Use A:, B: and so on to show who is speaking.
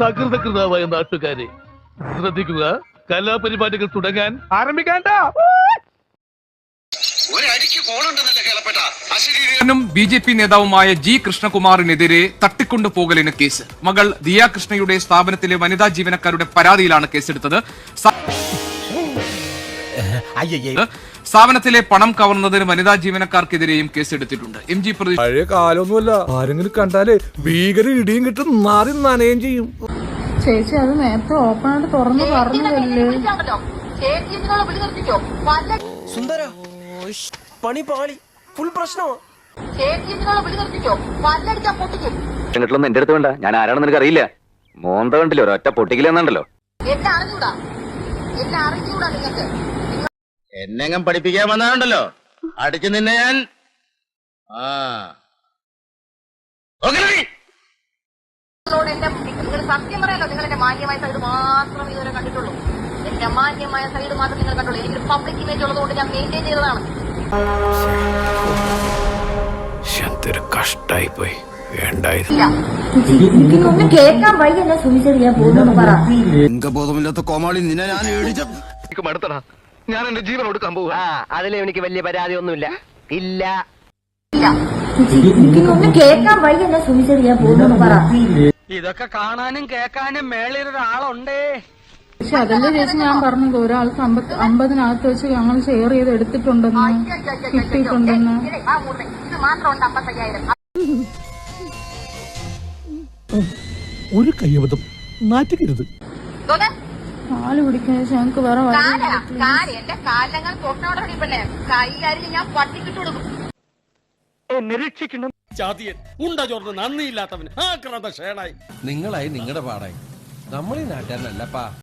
A: സകൃതകൃതാവായ നാട്ടുകാരെ ശ്രദ്ധിക്കുക കലാപരിപാടികൾ തുടങ്ങാൻ ആരംഭിക്കാണ്ട ും
B: ബി ജെ പി നേതാവുമായ ജി കൃഷ്ണകുമാറിനെതിരെ തട്ടിക്കൊണ്ടുപോകലിന് കേസ്. മകൾ ദിയാകൃഷ്ണയുടെ സ്ഥാപനത്തിലെ വനിതാ ജീവനക്കാരുടെ പരാതിയിലാണ് കേസെടുത്തത്. സ്ഥാപനത്തിലെ പണം കവർന്നതിന് വനിതാ ജീവനക്കാർക്കെതിരെയും കേസെടുത്തിട്ടുണ്ട്. എം ജി പ്രതി
C: പഴയ കാലമൊന്നുമല്ല ആരെങ്കിലും കണ്ടാലേ ഭീകര ഇടിയും കിട്ടും മാറി നനയും ചെയ്യും.
D: ചേച്ചി അത് നേരത്തെ ഓപ്പൺ ആയിട്ട് തുറന്ന് പറഞ്ഞതല്ലേ?
E: സുന്ദര. പണി പാളി. ഫുൾ പ്രശ്നമാ.
F: എന്നിട്ടൊന്നും എന്റെ അടുത്ത് വേണ്ട. ഞാൻ ആരാണെന്ന് നിനക്ക് അറിയില്ല മോന്ത കണ്ടില്ല? ഒരൊറ്റ പൊട്ടിക്കില്ലെന്നുണ്ടല്ലോ
G: എന്താ അറിഞ്ഞൂടാ. നിങ്ങൾക്ക്
H: എന്നെങ്ങും പഠിപ്പിക്കാൻ വന്നാണ്ടല്ലോ അടിച്ചു നിന്നെ ഞാൻ. ആ.
G: എന്റെ നിങ്ങൾ സത്യം പറയാലോ നിങ്ങൾ എന്റെ മാന്യമായ സൈഡ് മാത്രം ഇതുവരെ കണ്ടിട്ടുള്ളൂ. എന്റെ മാന്യമായ സൈഡ് മാത്രം നിങ്ങൾ കണ്ടുള്ളൂ എനിക്കൊരു പബ്ലിക് ഇമേജ് ഉള്ളതുകൊണ്ട് ഞാൻ മെയിന്റെയിൻ ചെയ്തതാണ്.
I: കഷ്ടായി വേണ്ടായിരുന്നു.
G: കേൾക്കാൻ ഞാൻ പോകുന്നു പറ.
H: ബോധമില്ലാത്ത കോമാളി നിന്നെ ഞാൻ
A: മടുത്തടാ. ഞാൻ എന്റെ ജീവൻ കൊടുക്കാൻ പോവുക.
E: അതിലെ എനിക്ക് വലിയ പരാതി ഒന്നുമില്ല ഇല്ല.
G: കേൾക്കാൻ ഞാൻ പോകുന്നു പറ.
E: ഇതൊക്കെ കാണാനും കേക്കാനും മേളിൽ ഒരാളുണ്ടേ.
D: പക്ഷെ അതല്ലേ ചേച്ചി ഞാൻ പറഞ്ഞത്? ഒരാൾക്ക് അമ്പത് അമ്പതിനകത്ത് വെച്ച് ഞങ്ങൾ ഷെയർ ചെയ്ത് എടുത്തിട്ടുണ്ടെന്ന് കിട്ടിയിട്ടുണ്ടെന്ന്.
C: ഒരു കയ്യബദ്ധം. നാറ്റിക്കരുത്
D: കാൽ പിടിക്കുന്ന ചേച്ചി ഞങ്ങൾക്ക് വേറെ
G: കൊടുക്കും.
E: ചാതിയൻ ഉണ്ട ചോർന്ന് നന്ദിയില്ലാത്തവൻ ആക്രാന്ത ഷേണായി
J: നിങ്ങളായി നിങ്ങളുടെ പാടായി. നമ്മളീ നാട്ടുകാരനല്ലപ്പാ.